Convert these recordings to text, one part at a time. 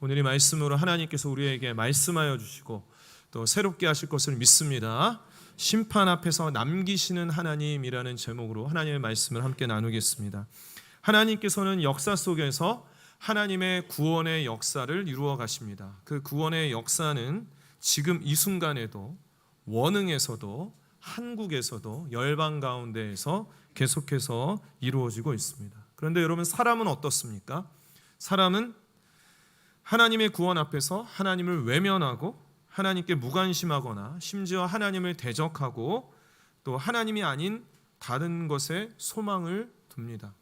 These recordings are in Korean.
오늘 이 말씀으로 하나님께서 우리에게 말씀하여 주시고 또 새롭게 하실 것을 믿습니다. 심판 앞에서 남기시는 하나님이라는 제목으로 하나님의 말씀을 함께 나누겠습니다. 하나님께서는 역사 속에서 하나님의 구원의 역사를 이루어 가십니다. 그 구원의 역사는 지금 이 순간에도 원흥에서도 한국에서도 열방 가운데에서 계속해서 이루어지고 있습니다. 그런데 여러분 사람은 어떻습니까? 사람은 하나님의 구원 앞에서 하나님을 외면하고 하나님께 무관심하거나 심지어 하나님을 대적하고 또 하나님이 아닌 다른 것에 소망을 둡니다.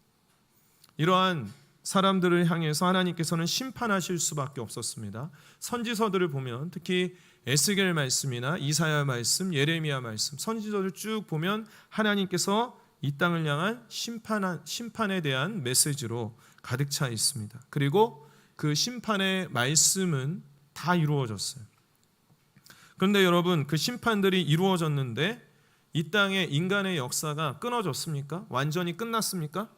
이러한 사람들을 향해서 하나님께서는 심판하실 수밖에 없었습니다. 선지서들을 보면 특히 에스겔 말씀이나 이사야 말씀, 예레미야 말씀, 선지서를 쭉 보면 하나님께서 이 땅을 향한 심판 심판에 대한 메시지로 가득 차 있습니다. 그리고 그 심판의 말씀은 다 이루어졌어요. 그런데 여러분 그 심판들이 이루어졌는데 이 땅의 인간의 역사가 끊어졌습니까? 완전히 끝났습니까?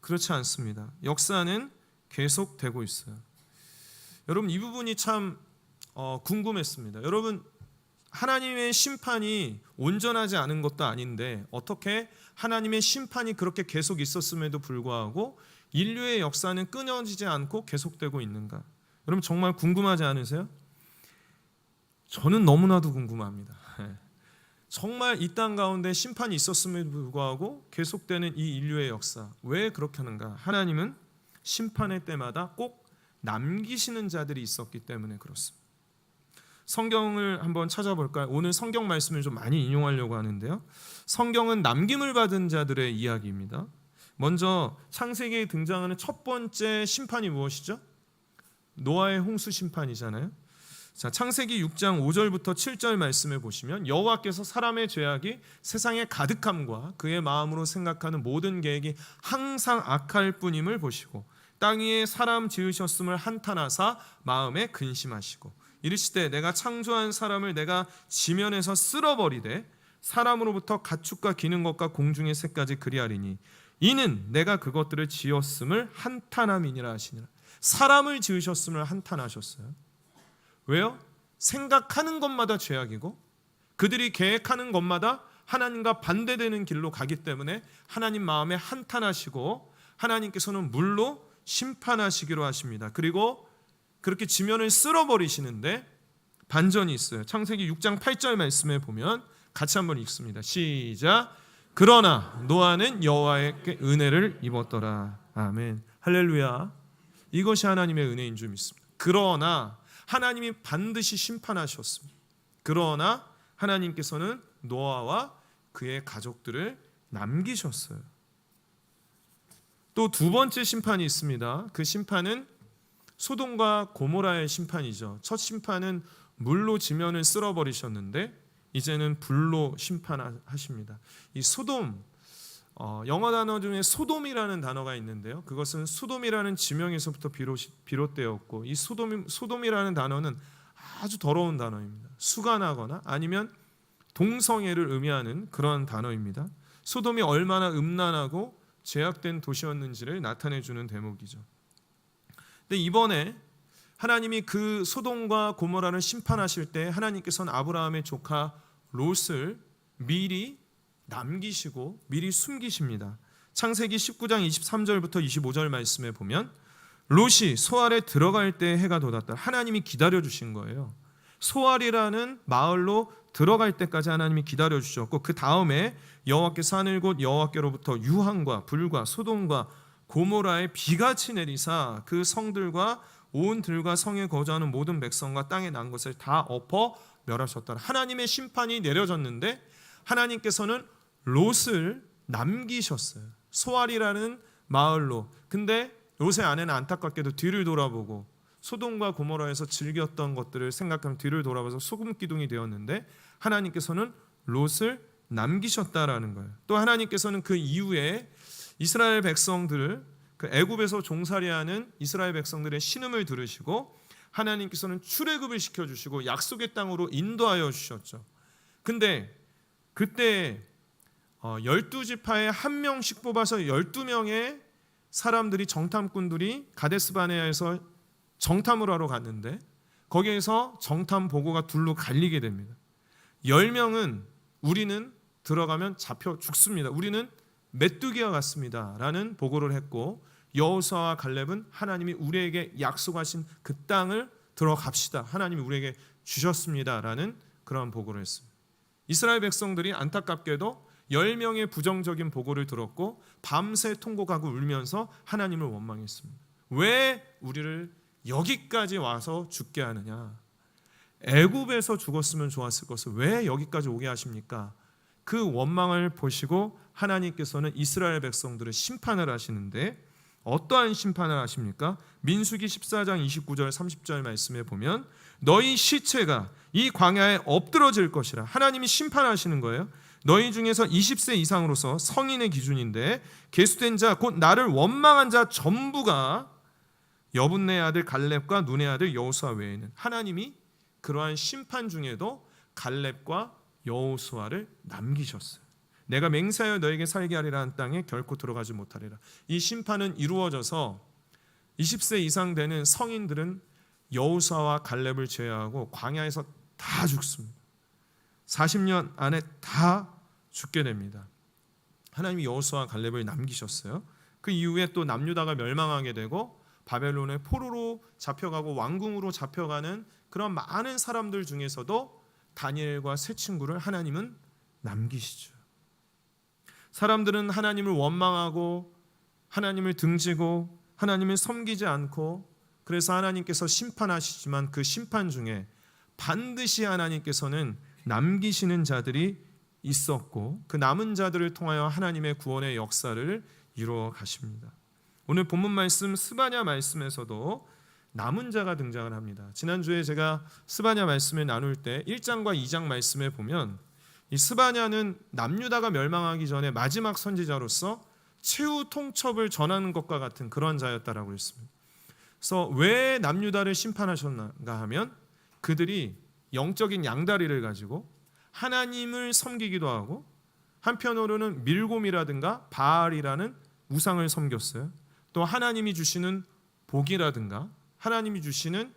그렇지 않습니다. 역사는 계속되고 있어요. 여러분 이 부분이 참 어, 궁금했습니다. 여러분 하나님의 심판이 온전하지 않은 것도 아닌데 어떻게 하나님의 심판이 그렇게 계속 있었음에도 불구하고 인류의 역사는 끊어지지 않고 계속되고 있는가? 여러분 정말 궁금하지 않으세요? 저는 너무나도 궁금합니다. 예. 정말 이 땅 가운데 심판이 있었음에도 불구하고 계속되는 이 인류의 역사 왜 그렇게 하는가? 하나님은 심판의 때마다 꼭 남기시는 자들이 있었기 때문에 그렇습니다. 성경을 한번 찾아볼까요? 오늘 성경 말씀을 좀 많이 인용하려고 하는데요. 성경은 남김을 받은 자들의 이야기입니다. 먼저 창세기에 등장하는 첫 번째 심판이 무엇이죠? 노아의 홍수 심판이잖아요. 자, 창세기 6장 5절부터 7절 말씀을 보시면 여호와께서 사람의 죄악이 세상에 가득함과 그의 마음으로 생각하는 모든 계획이 항상 악할 뿐임을 보시고 땅 위에 사람 지으셨음을 한탄하사 마음에 근심하시고 이르시되 내가 창조한 사람을 내가 지면에서 쓸어버리되 사람으로부터 가축과 기는 것과 공중의 새까지 그리하리니 이는 내가 그것들을 지었음을 한탄함이니라 하시니라 사람을 지으셨음을 한탄하셨어요. 왜요? 생각하는 것마다 죄악이고 그들이 계획하는 것마다 하나님과 반대되는 길로 가기 때문에 하나님 마음에 한탄하시고 하나님께서는 물로 심판하시기로 하십니다. 그리고 그렇게 지면을 쓸어버리시는데 반전이 있어요. 창세기 6장 8절 말씀에 보면 같이 한번 읽습니다. 시작. 그러나 노아는 여호와에게 은혜를 입었더라. 아멘. 할렐루야. 이것이 하나님의 은혜인 줄 믿습니다. 그러나 하나님이 반드시 심판하셨습니다. 그러나 하나님께서는 노아와 그의 가족들을 남기셨어요. 또 두 번째 심판이 있습니다. 그 심판은 소돔과 고모라의 심판이죠. 첫 심판은 물로 지면을 쓸어버리셨는데 이제는 불로 심판하십니다. 이 소돔 어, 영어 단어 중에 소돔이라는 단어가 있는데요. 그것은 소돔이라는 지명에서부터 비롯, 비롯 되었고 이 소돔 소돔이라는 단어는 아주 더러운 단어입니다. 수간하거나 아니면 동성애를 의미하는 그런 단어입니다. 소돔이 얼마나 음란하고 죄악된 도시였는지를 나타내 주는 대목이죠. 근데 이번에 하나님이 그 소돔과 고모라를 심판하실 때 하나님께서는 아브라함의 조카 롯을 미리 남기시고 미리 숨기십니다. 창세기 19장 23절부터 25절 말씀에 보면 롯이 소알에 들어갈 때 해가 돋았다. 하나님이 기다려 주신 거예요. 소알이라는 마을로 들어갈 때까지 하나님이 기다려 주셨고 그 다음에 여호와께서 하늘 곳 여호와께로부터 유황과 불과 소돔과 고모라의 비같이 내리사 그 성들과 온 들과 성에 거주하는 모든 백성과 땅에 난 것을 다 엎어 멸하셨다. 하나님의 심판이 내려졌는데 하나님께서는 롯을 남기셨어요. 소알이라는 마을로. 근데 롯의 아내는 안타깝게도 뒤를 돌아보고 소돔과 고모라에서 즐겼던 것들을 생각하면 뒤를 돌아봐서 소금 기둥이 되었는데 하나님께서는 롯을 남기셨다라는 거예요. 또 하나님께서는 그 이후에 이스라엘 백성들을 그 애굽에서 종살이하는 이스라엘 백성들의 신음을 들으시고 하나님께서는 출애굽을 시켜 주시고 약속의 땅으로 인도하여 주셨죠. 근데 그때 어, 열두 지파에 한 명씩 뽑아서 열두 명의 사람들이 정탐꾼들이 가데스바네아에서 정탐을 하러 갔는데 거기에서 정탐 보고가 둘로 갈리게 됩니다. 10명은 우리는 들어가면 잡혀 죽습니다. 우리는 메뚜기와 같습니다. 라는 보고를 했고 여호수아와 갈렙은 하나님이 우리에게 약속하신 그 땅을 들어갑시다. 하나님이 우리에게 주셨습니다라는 그러한 보고를 했습니다. 이스라엘 백성들이 안타깝게도 10명의 부정적인 보고를 들었고 밤새 통곡하고 울면서 하나님을 원망했습니다. 왜 우리를 여기까지 와서 죽게 하느냐? 애굽에서 죽었으면 좋았을 것을 왜 여기까지 오게 하십니까? 그 원망을 보시고 하나님께서는 이스라엘 백성들을 심판을 하시는데 어떠한 심판을 하십니까? 민수기 14장 29절 30절 말씀에 보면 너희 시체가 이 광야에 엎드러질 것이라 하나님이 심판하시는 거예요. 너희 중에서 20세 이상으로서 성인의 기준인데 계수된 자 곧 나를 원망한 자 전부가 여분네 아들 갈렙과 눈의 아들 여호수아 외에는 하나님이 그러한 심판 중에도 갈렙과 여호수아를 남기셨어요. 내가 맹세하여 너에게 살게 하리라 한 땅에 결코 들어가지 못하리라. 이 심판은 이루어져서 20세 이상 되는 성인들은 여호수아와 갈렙을 제외하고 광야에서 다 죽습니다. 40년 안에 다 죽게 됩니다. 하나님이 여호수아와 갈렙을 남기셨어요. 그 이후에 또 남유다가 멸망하게 되고 바벨론의 포로로 잡혀가고 왕궁으로 잡혀가는 그런 많은 사람들 중에서도 다니엘과 세 친구를 하나님은 남기시죠. 사람들은 하나님을 원망하고 하나님을 등지고 하나님을 섬기지 않고 그래서 하나님께서 심판하시지만 그 심판 중에 반드시 하나님께서는 남기시는 자들이 있었고 그 남은 자들을 통하여 하나님의 구원의 역사를 이루어 가십니다. 오늘 본문 말씀 스바냐 말씀에서도 남은 자가 등장을 합니다. 지난주에 제가 스바냐 말씀을 나눌 때 1장과 2장 말씀에 보면 이 스바냐는 남유다가 멸망하기 전에 마지막 선지자로서 최후 통첩을 전하는 것과 같은 그런 자였다라고 했습니다. 그래서 왜 남유다를 심판하셨는가 하면 그들이 영적인 양다리를 가지고 하나님을 섬기기도 하고 한편으로는 밀곰이라든가 바알이라는 우상을 섬겼어요. 또 하나님이 주시는 복이라든가 하나님이 주시는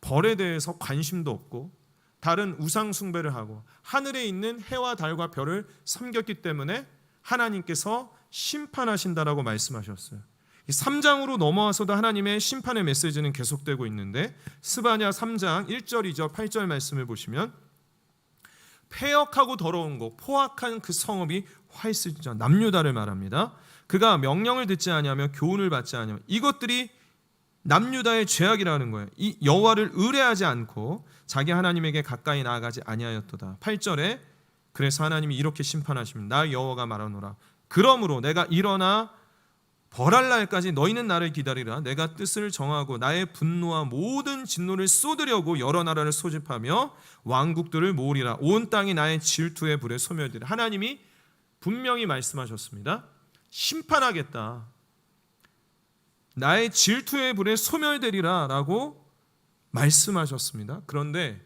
벌에 대해서 관심도 없고 다른 우상 숭배를 하고 하늘에 있는 해와 달과 별을 섬겼기 때문에 하나님께서 심판하신다라고 말씀하셨어요. 3장으로 넘어와서도 하나님의 심판의 메시지는 계속되고 있는데 스바냐 3장 1절 2절 8절 말씀을 보시면 폐역하고 더러운 곳 포악한 그 성읍이 화이스자 남유다를 말합니다. 그가 명령을 듣지 아니하며 교훈을 받지 아니하며 이것들이 남유다의 죄악이라는 거예요. 이 여호와를 의뢰하지 않고 자기 하나님에게 가까이 나아가지 아니하였도다. 8절에 그래서 하나님이 이렇게 심판하십니다. 나 여호와가 말하노라. 그러므로 내가 일어나 벌할 날까지 너희는 나를 기다리라. 내가 뜻을 정하고 나의 분노와 모든 진노를 쏟으려고 여러 나라를 소집하며 왕국들을 모으리라. 온 땅이 나의 질투의 불에 소멸되리라. 하나님이 분명히 말씀하셨습니다. 심판하겠다. 나의 질투의 불에 소멸되리라라고 말씀하셨습니다. 그런데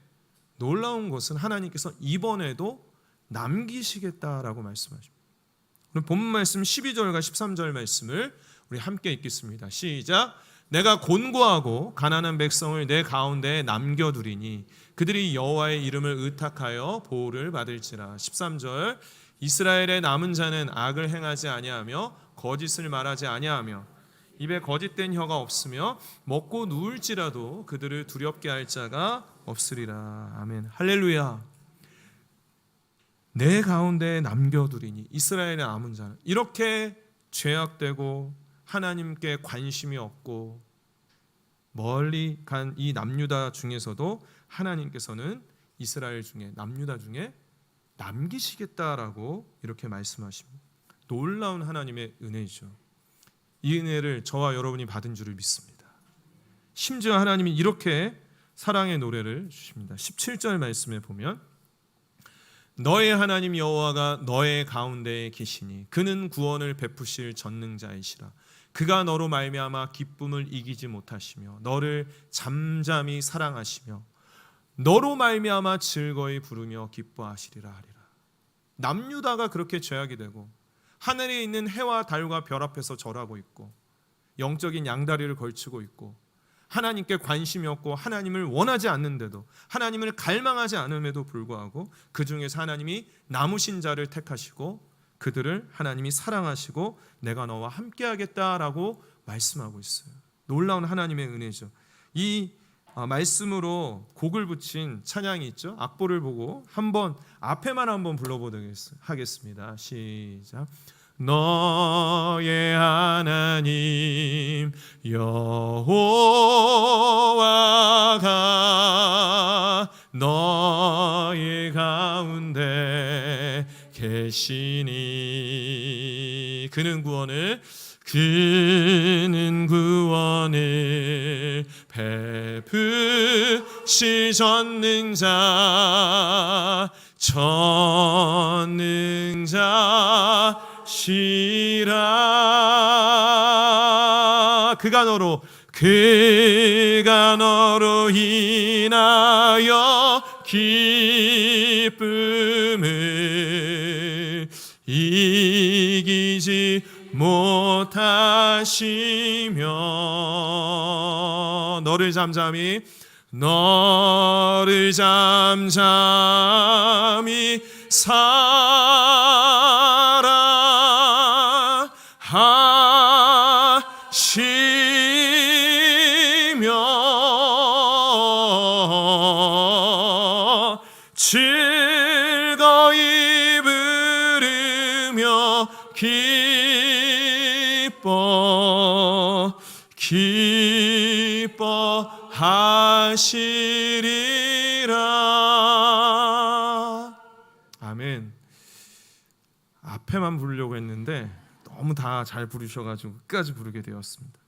놀라운 것은 하나님께서 이번에도 남기시겠다라고 말씀하십니다. 오늘 본문 말씀 12절과 13절 말씀을 우리 함께 읽겠습니다. 시작. 내가 곤고하고 가난한 백성을 내 가운데 남겨두리니 그들이 여호와의 이름을 의탁하여 보호를 받을지라. 13절. 이스라엘의 남은 자는 악을 행하지 아니하며 거짓을 말하지 아니하며 입에 거짓된 혀가 없으며 먹고 누울지라도 그들을 두렵게 할 자가 없으리라. 아멘. 할렐루야. 내 가운데 남겨두리니 이스라엘의 남은 자는 이렇게 죄악되고 하나님께 관심이 없고 멀리 간 이 남유다 중에서도 하나님께서는 이스라엘 중에 남유다 중에 남기시겠다라고 이렇게 말씀하십니다. 놀라운 하나님의 은혜이죠. 이 은혜를 저와 여러분이 받은 줄을 믿습니다. 심지어 하나님이 이렇게 사랑의 노래를 주십니다. 17절 말씀에 보면 너의 하나님 여호와가 너의 가운데에 계시니 그는 구원을 베푸실 전능자이시라. 그가 너로 말미암아 기쁨을 이기지 못하시며 너를 잠잠히 사랑하시며 너로 말미암아 즐거이 부르며 기뻐하시리라 하리라. 남유다가 그렇게 죄악이 되고 하늘에 있는 해와 달과 별 앞에서 절하고 있고 영적인 양다리를 걸치고 있고 하나님께 관심이 없고 하나님을 원하지 않는데도 하나님을 갈망하지 않음에도 불구하고 그 중에서 하나님이 남으신 자를 택하시고 그들을 하나님이 사랑하시고 내가 너와 함께하겠다라고 말씀하고 있어요. 놀라운 하나님의 은혜죠. 이 아, 말씀으로 곡을 붙인 찬양이 있죠. 악보를 보고 한번 앞에만 한번 불러보도록 하겠습니다. 시작. 너의 하나님 여호와가 너의 가운데 계시니 그는 구원을 그 전능자 전능자 시라. 그가 너로 그가 너로 인하여 기쁨을 이기지 못하시며 너를 잠잠히 너를 잠잠히 사 하시리라. 아멘. 앞에만 부르려고 했는데 너무 다 잘 부르셔가지고 끝까지 부르게 되었습니다.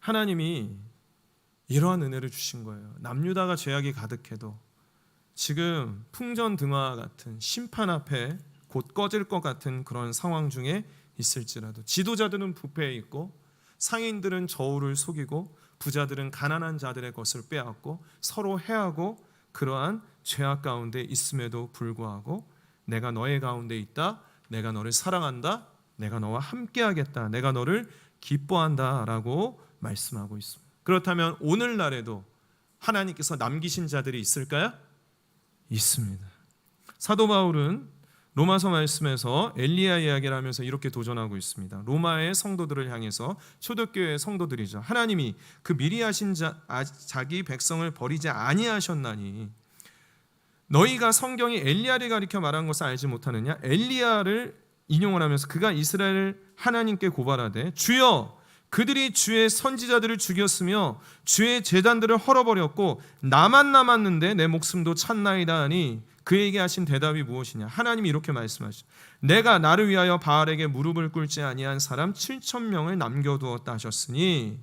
하나님이 이러한 은혜를 주신 거예요. 남유다가 죄악이 가득해도 지금 풍전등화 같은 심판 앞에 곧 꺼질 것 같은 그런 상황 중에 있을지라도 지도자들은 부패해 있고 상인들은 저울을 속이고 부자들은 가난한 자들의 것을 빼앗고 서로 해하고 그러한 죄악 가운데 있음에도 불구하고 내가 너의 가운데 있다 내가 너를 사랑한다 내가 너와 함께 하겠다 내가 너를 기뻐한다라고 말씀하고 있습니다 그렇다면 오늘날에도 하나님께서 남기신 자들이 있을까요? 있습니다. 사도 바울은 로마서 말씀에서 엘리야 이야기를 하면서 이렇게 도전하고 있습니다. 로마의 성도들을 향해서 초대교회의 성도들이죠. 하나님이 그 미리 하신 자, 아, 자기 백성을 버리지 아니하셨나니 너희가 성경이 엘리야를 가리켜 말한 것을 알지 못하느냐? 엘리야를 인용을 하면서 그가 이스라엘 하나님께 고발하되 주여 그들이 주의 선지자들을 죽였으며 주의 재단들을 헐어버렸고 나만 남았는데 내 목숨도 찾나이다 하니 그에게 하신 대답이 무엇이냐? 하나님이 이렇게 말씀하시죠 내가 나를 위하여 바알에게 무릎을 꿇지 아니한 사람 7천 명을 남겨두었다 하셨으니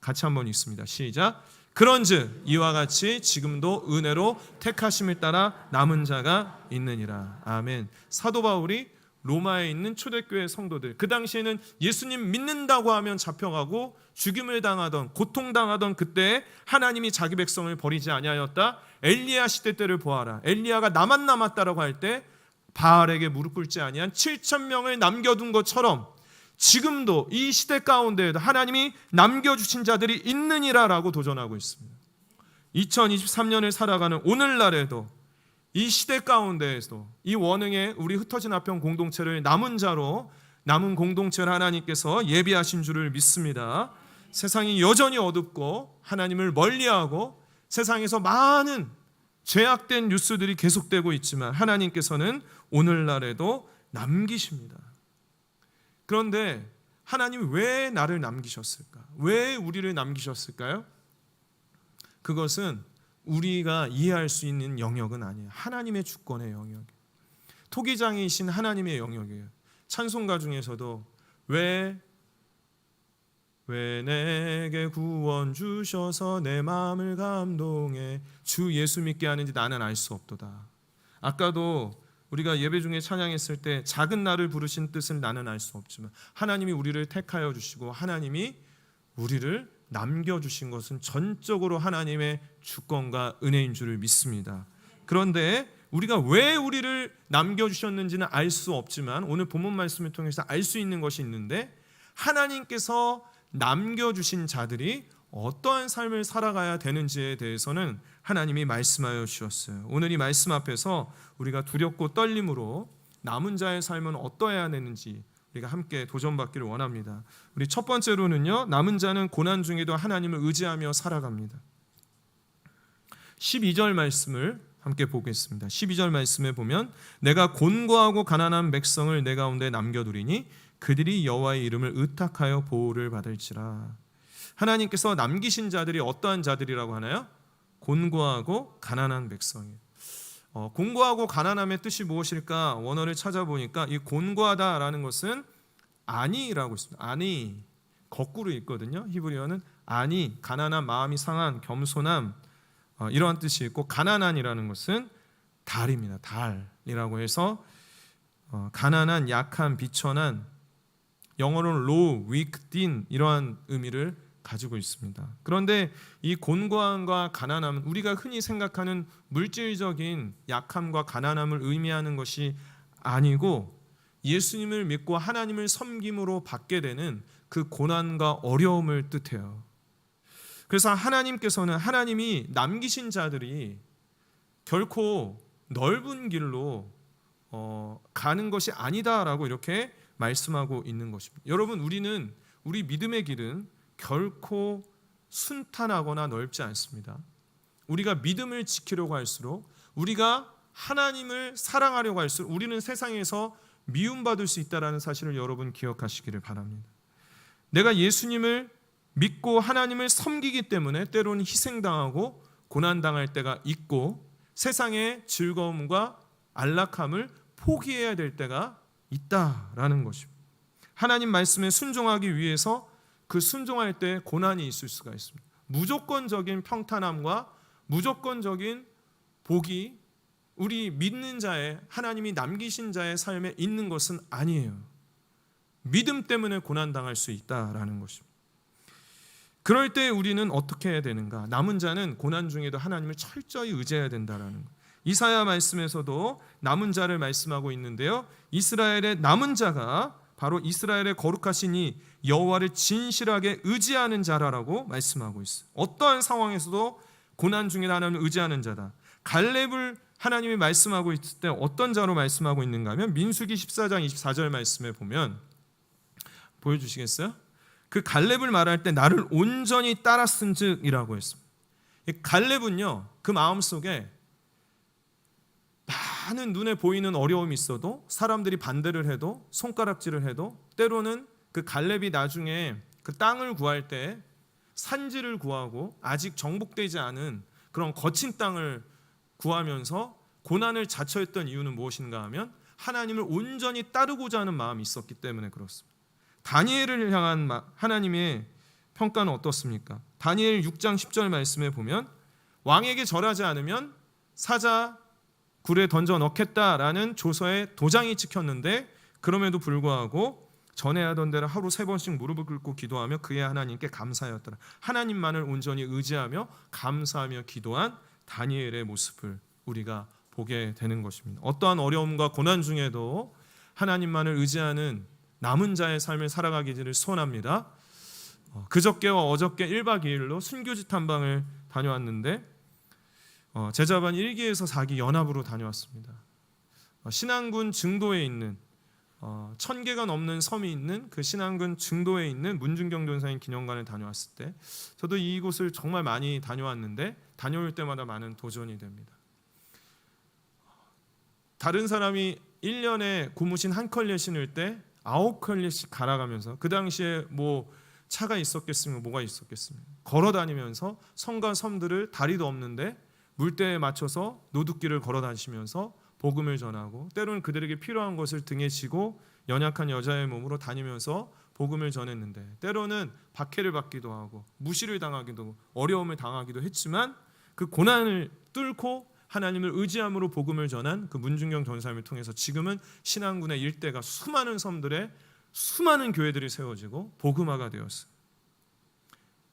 같이 한번 읽습니다. 시작. 그런즉 이와 같이 지금도 은혜로 택하심을 따라 남은 자가 있느니라. 아멘. 사도 바울이 로마에 있는 초대교회 성도들 그 당시에는 예수님 믿는다고 하면 잡혀가고 죽임을 당하던 고통당하던 그때 하나님이 자기 백성을 버리지 아니하였다. 엘리야 시대 때를 보아라. 엘리야가 나만 남았다라고 할 때 바알에게 무릎 꿇지 아니한 7천 명을 남겨둔 것처럼 지금도 이 시대 가운데에도 하나님이 남겨주신 자들이 있느니라라고 도전하고 있습니다. 2023년을 살아가는 오늘날에도 이 시대 가운데에서 이 원흥의 우리 흩어진 아편 공동체를 남은 자로 남은 공동체를 하나님께서 예비하신 줄을 믿습니다. 세상이 여전히 어둡고 하나님을 멀리하고 세상에서 많은 죄악된 뉴스들이 계속되고 있지만 하나님께서는 오늘날에도 남기십니다. 그런데 하나님이 왜 나를 남기셨을까? 왜 우리를 남기셨을까요? 그것은 우리가 이해할 수 있는 영역은 아니에요. 하나님의 주권의 영역. 토기장이신 하나님의 영역이에요. 찬송가 중에서도 왜, 왜 내게 구원 주셔서 내 마음을 감동해 주 예수 믿게 하는지 나는 알 수 없도다. 아까도 우리가 예배 중에 찬양했을 때 작은 나를 부르신 뜻을 나는 알 수 없지만 하나님이 우리를 택하여 주시고 하나님이 우리를 남겨주신 것은 전적으로 하나님의 주권과 은혜인 줄을 믿습니다. 그런데 우리가 왜 우리를 남겨주셨는지는 알 수 없지만 오늘 본문 말씀을 통해서 알 수 있는 것이 있는데 하나님께서 남겨주신 자들이 어떠한 삶을 살아가야 되는지에 대해서는 하나님이 말씀하여 주셨어요. 오늘 이 말씀 앞에서 우리가 두렵고 떨림으로 남은 자의 삶은 어떠해야 되는지 우리가 함께 도전받기를 원합니다. 우리 첫 번째로는요. 남은 자는 고난 중에도 하나님을 의지하며 살아갑니다. 12절 말씀을 함께 보겠습니다. 12절 말씀에 보면 내가 곤고하고 가난한 백성을 내 가운데 남겨두리니 그들이 여호와의 이름을 의탁하여 보호를 받을지라. 하나님께서 남기신 자들이 어떠한 자들이라고 하나요? 곤고하고 가난한 백성이에요. 어, 곤고하고 가난함의 뜻이 무엇일까? 원어를 찾아보니까 이 곤고하다라는 것은 아니라고 있습니다. 아니 거꾸로 있거든요. 히브리어는 아니 가난한 마음이 상한 겸손함 어, 이러한 뜻이 있고 가난한이라는 것은 달입니다. 달이라고 해서 어, 가난한, 약한, 비천한 영어로는 low, weak, thin 이러한 의미를 가지고 있습니다. 그런데 이 곤고함과 가난함은 우리가 흔히 생각하는 물질적인 약함과 가난함을 의미하는 것이 아니고 예수님을 믿고 하나님을 섬김으로 받게 되는 그 고난과 어려움을 뜻해요. 그래서 하나님께서는 하나님이 남기신 자들이 결코 넓은 길로 어, 가는 것이 아니다라고 이렇게 말씀하고 있는 것입니다. 여러분 우리는 우리 믿음의 길은 결코 순탄하거나 넓지 않습니다. 우리가 믿음을 지키려고 할수록 우리가 하나님을 사랑하려고 할수록 우리는 세상에서 미움받을 수 있다라는 사실을 여러분 기억하시기를 바랍니다. 내가 예수님을 믿고 하나님을 섬기기 때문에 때로는 희생당하고 고난당할 때가 있고 세상의 즐거움과 안락함을 포기해야 될 때가 있다라는 것입니다. 하나님 말씀에 순종하기 위해서 그 순종할 때 고난이 있을 수가 있습니다. 무조건적인 평탄함과 무조건적인 복이 우리 믿는 자의 하나님이 남기신 자의 삶에 있는 것은 아니에요. 믿음 때문에 고난 당할 수 있다라는 것입니다. 그럴 때 우리는 어떻게 해야 되는가? 남은 자는 고난 중에도 하나님을 철저히 의지해야 된다라는 것. 이사야 말씀에서도 남은 자를 말씀하고 있는데요. 이스라엘의 남은 자가 바로 이스라엘의 거룩하시니 여호와를 진실하게 의지하는 자라라고 말씀하고 있어요. 어떠한 상황에서도 고난 중에 하나님을 의지하는 자다. 갈렙을 하나님이 말씀하고 있을 때 어떤 자로 말씀하고 있는가 하면 민수기 14장 24절 말씀에 보면 보여주시겠어요? 그 갈렙을 말할 때 나를 온전히 따랐은즉이라고 했습니다. 갈렙은요 그 마음 속에 많은 눈에 보이는 어려움이 있어도 사람들이 반대를 해도 손가락질을 해도 때로는 그 갈렙이 나중에 그 땅을 구할 때 산지를 구하고 아직 정복되지 않은 그런 거친 땅을 구하면서 고난을 자처했던 이유는 무엇인가 하면 하나님을 온전히 따르고자 하는 마음이 있었기 때문에 그렇습니다. 다니엘을 향한 하나님의 평가는 어떻습니까? 다니엘 6장 10절 말씀에 보면 왕에게 절하지 않으면 사자 굴에 던져 넣겠다라는 조서에 도장이 찍혔는데 그럼에도 불구하고 전에 하던 대로 하루 세 번씩 무릎을 꿇고 기도하며 그의 하나님께 감사하였더라. 하나님만을 온전히 의지하며 감사하며 기도한 다니엘의 모습을 우리가 보게 되는 것입니다. 어떠한 어려움과 고난 중에도 하나님만을 의지하는 남은 자의 삶을 살아가기를 소원합니다. 어, 그저께와 어저께 1박 2일로 순교지 탐방을 다녀왔는데 어, 제자반 1기에서 4기 연합으로 다녀왔습니다. 어, 신안군 증도에 있는 어, 천 개가 넘는 섬이 있는 그 신안군 증도에 있는 문중경 전사님 기념관을 다녀왔을 때 저도 이곳을 정말 많이 다녀왔는데 다녀올 때마다 많은 도전이 됩니다. 다른 사람이 1년에 고무신 한 컬레 신을 때 아홉 컬레씩 갈아가면서 그 당시에 뭐 차가 있었겠으면 뭐가 있었겠습니까? 걸어 다니면서 섬과 섬들을 다리도 없는데 물때에 맞춰서 노두길을 걸어 다니시면서 복음을 전하고 때로는 그들에게 필요한 것을 등에 지고 연약한 여자의 몸으로 다니면서 복음을 전했는데 때로는 박해를 받기도 하고 무시를 당하기도 어려움을 당하기도 했지만 그 고난을 뚫고 하나님을 의지함으로 복음을 전한 그 문중경 전사님을 통해서 지금은 신앙군의 일대가 수많은 섬들에 수많은 교회들이 세워지고 복음화가 되었어요.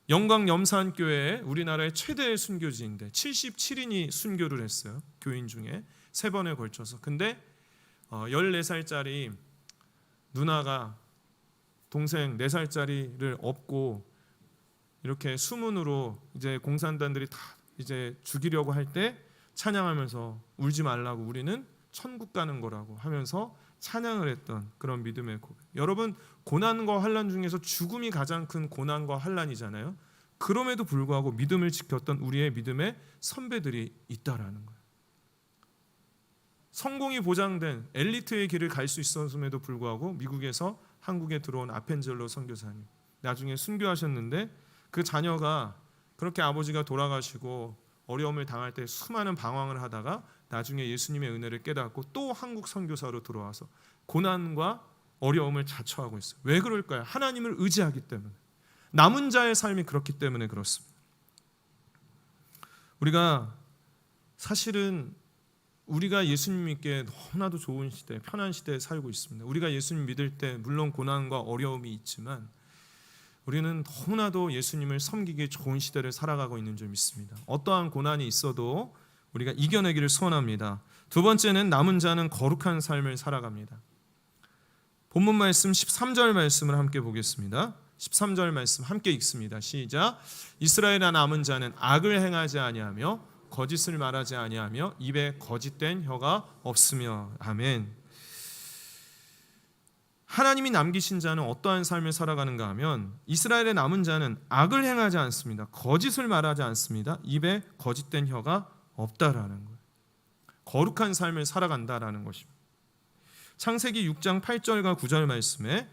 영광 염산교회 우리나라의 최대 순교지인데 77인이 순교를 했어요. 교인 중에 세 번에 걸쳐서. 근데 14살짜리 어, 누나가 동생 4살짜리를 업고 이렇게 수문으로 이제 공산단들이 다 이제 죽이려고 할 때 찬양하면서 울지 말라고 우리는 천국 가는 거라고 하면서 찬양을 했던 그런 믿음의 고백. 여러분 고난과 환란 중에서 죽음이 가장 큰 고난과 환란이잖아요. 그럼에도 불구하고 믿음을 지켰던 우리의 믿음의 선배들이 있다라는 거예요. 성공이 보장된 엘리트의 길을 갈 수 있었음에도 불구하고 미국에서 한국에 들어온 아펜젤로 선교사님 나중에 순교하셨는데 그 자녀가 그렇게 아버지가 돌아가시고 어려움을 당할 때 수많은 방황을 하다가 나중에 예수님의 은혜를 깨닫고 또 한국 선교사로 들어와서 고난과 어려움을 자처하고 있어요. 왜 그럴까요? 하나님을 의지하기 때문에. 남은 자의 삶이 그렇기 때문에 그렇습니다. 우리가 사실은 우리가 예수님 믿기에 너무나도 좋은 시대, 편한 시대에 살고 있습니다. 우리가 예수님 믿을 때 물론 고난과 어려움이 있지만 우리는 너무나도 예수님을 섬기기 좋은 시대를 살아가고 있는 줄 믿습니다. 어떠한 고난이 있어도 우리가 이겨내기를 소원합니다. 두 번째는 남은 자는 거룩한 삶을 살아갑니다. 본문 말씀 13절 말씀을 함께 보겠습니다. 13절 말씀 함께 읽습니다. 시작. 이스라엘의 남은 자는 악을 행하지 아니하며 거짓을 말하지 아니하며 입에 거짓된 혀가 없으며 아멘. 하나님이 남기신 자는 어떠한 삶을 살아가는가 하면 이스라엘의 남은 자는 악을 행하지 않습니다. 거짓을 말하지 않습니다. 입에 거짓된 혀가 없다라는 거예요. 거룩한 삶을 살아간다라는 것입니다. 창세기 6장 8절과 9절 말씀에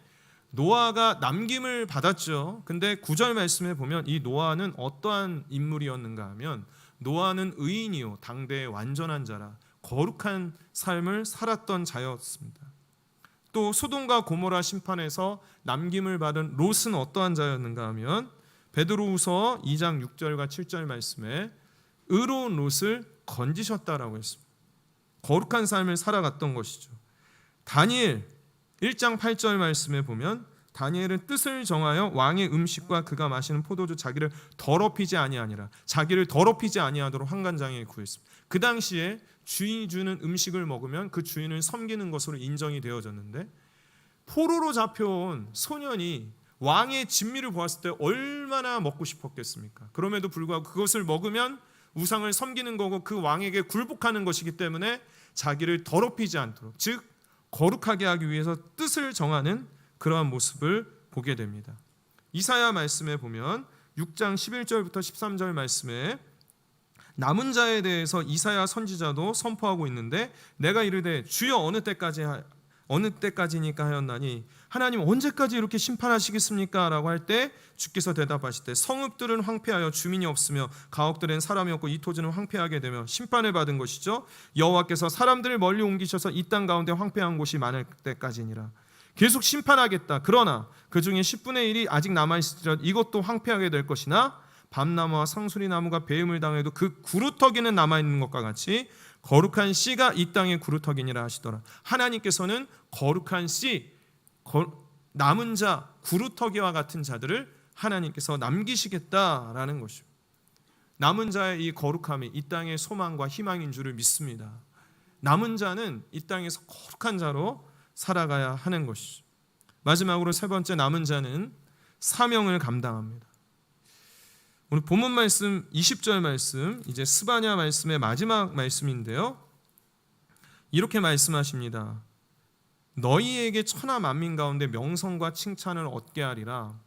노아가 남김을 받았죠. 근데 9절 말씀에 보면 이 노아는 어떠한 인물이었는가 하면 노아는 의인이요 당대의 완전한 자라 거룩한 삶을 살았던 자였습니다. 또 소돔과 고모라 심판에서 남김을 받은 롯은 어떠한 자였는가 하면 베드로후서 2장 6절과 7절 말씀에 의로운 롯을 건지셨다라고 했습니다. 거룩한 삶을 살아갔던 것이죠. 다니엘 1장 8절 말씀에 보면 다니엘은 뜻을 정하여 왕의 음식과 그가 마시는 포도주 자기를 더럽히지 아니하니라 자기를 더럽히지 아니하도록 환관장에 구했습니다. 그 당시에 주인이 주는 음식을 먹으면 그 주인을 섬기는 것으로 인정이 되어졌는데 포로로 잡혀온 소년이 왕의 진미를 보았을 때 얼마나 먹고 싶었겠습니까? 그럼에도 불구하고 그것을 먹으면 우상을 섬기는 거고 그 왕에게 굴복하는 것이기 때문에 자기를 더럽히지 않도록 즉 거룩하게 하기 위해서 뜻을 정하는 그러한 모습을 보게 됩니다. 이사야 말씀에 보면 6장 11절부터 13절 말씀에 남은 자에 대해서 이사야 선지자도 선포하고 있는데 내가 이르되 주여 어느 때까지 하, 어느 때까지니까 하였나니 하나님 언제까지 이렇게 심판하시겠습니까? 라고 할 때 주께서 대답하실 때 성읍들은 황폐하여 주민이 없으며 가옥들엔 사람이 없고 이 토지는 황폐하게 되며 심판을 받은 것이죠. 여호와께서 사람들을 멀리 옮기셔서 이 땅 가운데 황폐한 곳이 많을 때까지니라. 계속 심판하겠다. 그러나 그 중에 10분의 1이 아직 남아있을지라. 이것도 황폐하게 될 것이나 밤나무와 상수리 나무가 배임을 당해도 그 구루터기는 남아있는 것과 같이 거룩한 씨가 이 땅의 구루터기니라 하시더라. 하나님께서는 거룩한 씨, 남은 자, 구루터기와 같은 자들을 하나님께서 남기시겠다라는 것입니다. 남은 자의 이 거룩함이 이 땅의 소망과 희망인 줄을 믿습니다. 남은 자는 이 땅에서 거룩한 자로 살아가야 하는 것이죠. 마지막으로 세 번째 남은 자는 사명을 감당합니다. 오늘 본문 말씀 20절 말씀 이제 스바냐 말씀의 마지막 말씀인데요. 이렇게 말씀하십니다. 너희에게 천하 만민 가운데 명성과 칭찬을 얻게 하리라.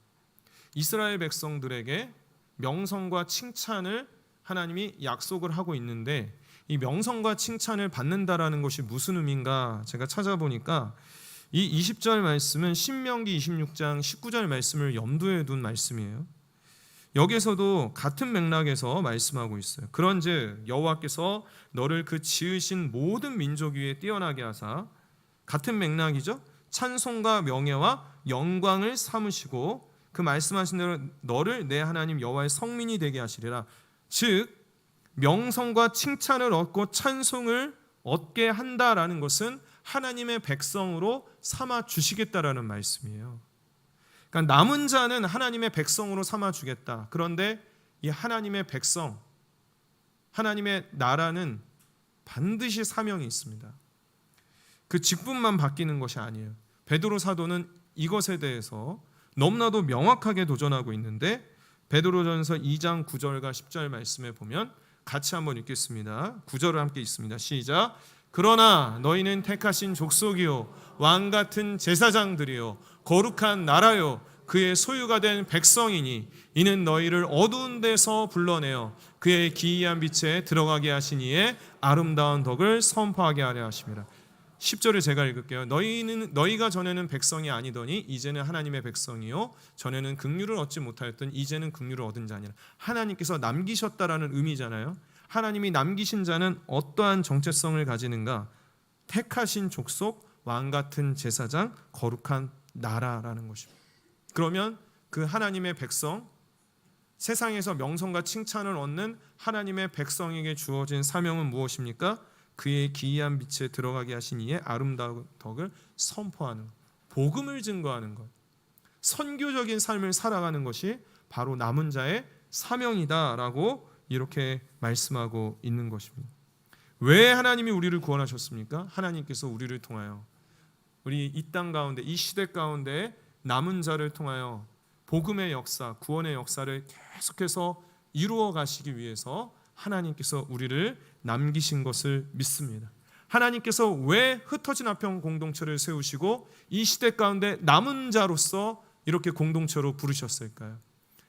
이스라엘 백성들에게 명성과 칭찬을 하나님이 약속을 하고 있는데 이 명성과 칭찬을 받는다라는 것이 무슨 의미인가 제가 찾아보니까 이 20절 말씀은 신명기 26장 19절 말씀을 염두에 둔 말씀이에요. 여기서도 같은 맥락에서 말씀하고 있어요. 그런즉 여호와께서 너를 그 지으신 모든 민족 위에 뛰어나게 하사 같은 맥락이죠. 찬송과 명예와 영광을 삼으시고 그 말씀하신 대로 너를 내 하나님 여호와의 성민이 되게 하시리라. 즉 명성과 칭찬을 얻고 찬송을 얻게 한다라는 것은 하나님의 백성으로 삼아 주시겠다라는 말씀이에요. 그러니까 남은 자는 하나님의 백성으로 삼아 주겠다. 그런데 이 하나님의 백성, 하나님의 나라는 반드시 사명이 있습니다. 그 직분만 바뀌는 것이 아니에요. 베드로 사도는 이것에 대해서 너무나도 명확하게 도전하고 있는데 베드로전서 2장 9절과 10절 말씀에 보면 같이 한번 읽겠습니다. 9절을 함께 있습니다. 시작. 그러나 너희는 택하신 족속이요 왕 같은 제사장들이요 거룩한 나라요 그의 소유가 된 백성이니 이는 너희를 어두운 데서 불러내어 그의 기이한 빛에 들어가게 하시니에 아름다운 덕을 선포하게 하려 하심이라. 10절을 제가 읽을게요. 너희는 너희가 전에는 백성이 아니더니 이제는 하나님의 백성이요 전에는 긍휼을 얻지 못하였던 이제는 긍휼을 얻은 자니라. 하나님께서 남기셨다라는 의미잖아요. 하나님이 남기신 자는 어떠한 정체성을 가지는가? 택하신 족속, 왕 같은 제사장, 거룩한 나라라는 것입니다. 그러면 그 하나님의 백성 세상에서 명성과 칭찬을 얻는 하나님의 백성에게 주어진 사명은 무엇입니까? 그의 기이한 빛에 들어가게 하신 이의 아름다운 덕을 선포하는 것. 복음을 증거하는 것. 선교적인 삶을 살아가는 것이 바로 남은 자의 사명이다라고 이렇게 말씀하고 있는 것입니다. 왜 하나님이 우리를 구원하셨습니까? 하나님께서 우리를 통하여 우리 이 땅 가운데 이 시대 가운데 남은 자를 통하여 복음의 역사, 구원의 역사를 계속해서 이루어 가시기 위해서 하나님께서 우리를 남기신 것을 믿습니다. 하나님께서 왜 흩어진 아평 공동체를 세우시고 이 시대 가운데 남은 자로서 이렇게 공동체로 부르셨을까요?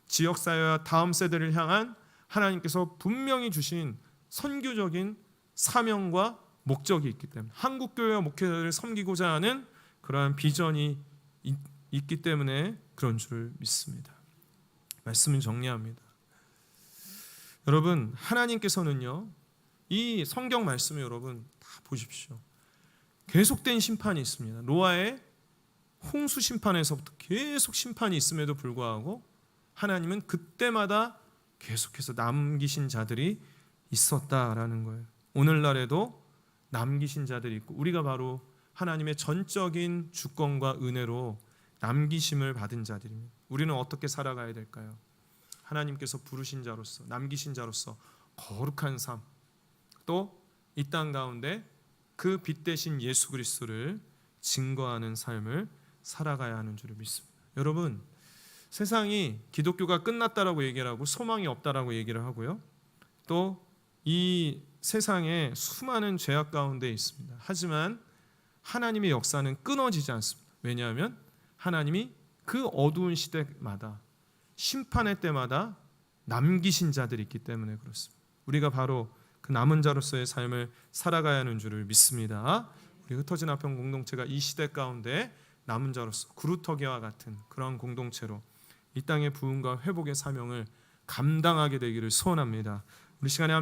지역 사회와 다음 세대를 향한 하나님께서 분명히 주신 선교적인 사명과 목적이 있기 때문에 한국 교회와 목회자를 섬기고자 하는 그러한 비전이 있, 있기 때문에 그런 줄 믿습니다. 말씀을 정리합니다. 여러분 하나님께서는요 이 성경 말씀을 여러분 다 보십시오. 계속된 심판이 있습니다. 노아의 홍수 심판에서부터 계속 심판이 있음에도 불구하고 하나님은 그때마다 계속해서 남기신 자들이 있었다라는 거예요. 오늘날에도 남기신 자들이 있고 우리가 바로 하나님의 전적인 주권과 은혜로 남기심을 받은 자들입니다. 우리는 어떻게 살아가야 될까요? 하나님께서 부르신 자로서 남기신 자로서 거룩한 삶, 또 이 땅 가운데 그 빛 대신 예수 그리스도를 증거하는 삶을 살아가야 하는 줄을 믿습니다. 여러분, 세상이 기독교가 끝났다라고 얘기를 하고 소망이 없다라고 얘기를 하고요. 또 이 세상에 수많은 죄악 가운데 있습니다. 하지만 하나님의 역사는 끊어지지 않습니다. 왜냐하면 하나님이 그 어두운 시대마다 심판의 때마다 남기신 자들이 있기 때문에 그렇습니다. 우리가 바로 그 남은 자로서의 삶을 살아가야 하는 줄을 믿습니다. 우리 흩어진 아평 공동체가 이 시대 가운데 남은 자로서 구루터기와 같은 그런 공동체로 이 땅의 부흥과 회복의 사명을 감당하게 되기를 소원합니다. 우리 시간에